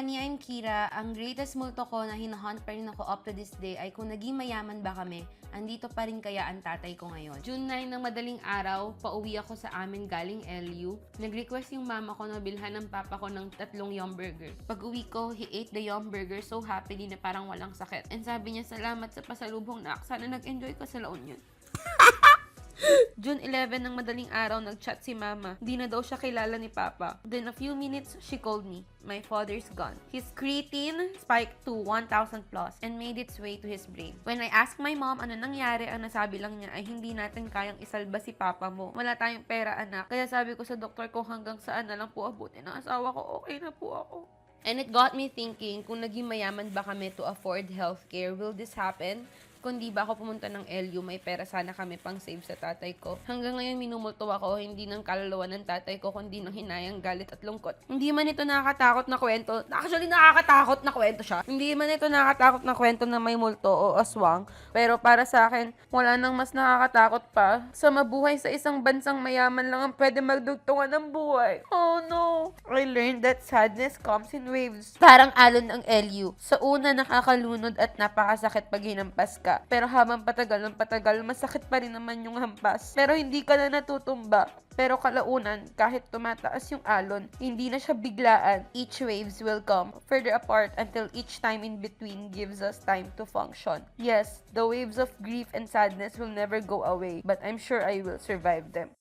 Honey, I'm Kira. Ang greatest multo ko na hinahunt pa rin ako up to this day ay kung naging mayaman ba kami, andito pa rin kaya ang tatay ko ngayon. June 9 ng madaling araw, pauwi ako sa amin galing LU. Nag-request yung mama ko na bilhan ng papa ko ng tatlong yum burger. Pag uwi ko, he ate the yum burger so happily na parang walang sakit. And sabi niya, salamat sa pasalubong na sana nag-enjoy ka sa La Union. June 11 ng madaling araw, nag-chat si mama. Di na daw siya kilala ni papa. Then a few minutes, she called me. My father's gone. His creatine spiked to 1,000 plus and made its way to his brain. When I asked my mom ano nangyari, ang nasabi lang niya ay hindi natin kayang isalba si papa mo. Wala tayong pera anak. Kaya sabi ko sa doktor ko hanggang saan na lang po abutin ng asawa ko. Okay na po ako. And it got me thinking, kung naging mayaman ba kami to afford healthcare, will this happen? Kung di ba ako pumunta ng LU, may pera sana kami pang save sa tatay ko. Hanggang ngayon minumulto ako, hindi ng kaluluwa ng tatay ko, kundi ng hinayang galit at lungkot. Hindi man ito nakakatakot na kwento. Actually, nakakatakot na kwento siya. Hindi man ito nakakatakot na kwento na may multo o aswang. Pero para sa akin, wala nang mas nakakatakot pa sa mabuhay sa isang bansang mayaman lang ang pwede magdugtungan ng buhay. Oh no! I learned that sadness comes in waves. Parang alon ang LU. Sa una, nakakalunod at napakasakit pag hinampas ka. Pero habang patagal ng patagal, masakit pa rin naman yung hampas. Pero hindi ka na natutumba. Pero kalaunan, kahit tumataas yung alon, hindi na siya biglaan. Each waves will come further apart until each time in between gives us time to function. Yes, the waves of grief and sadness will never go away, but I'm sure I will survive them.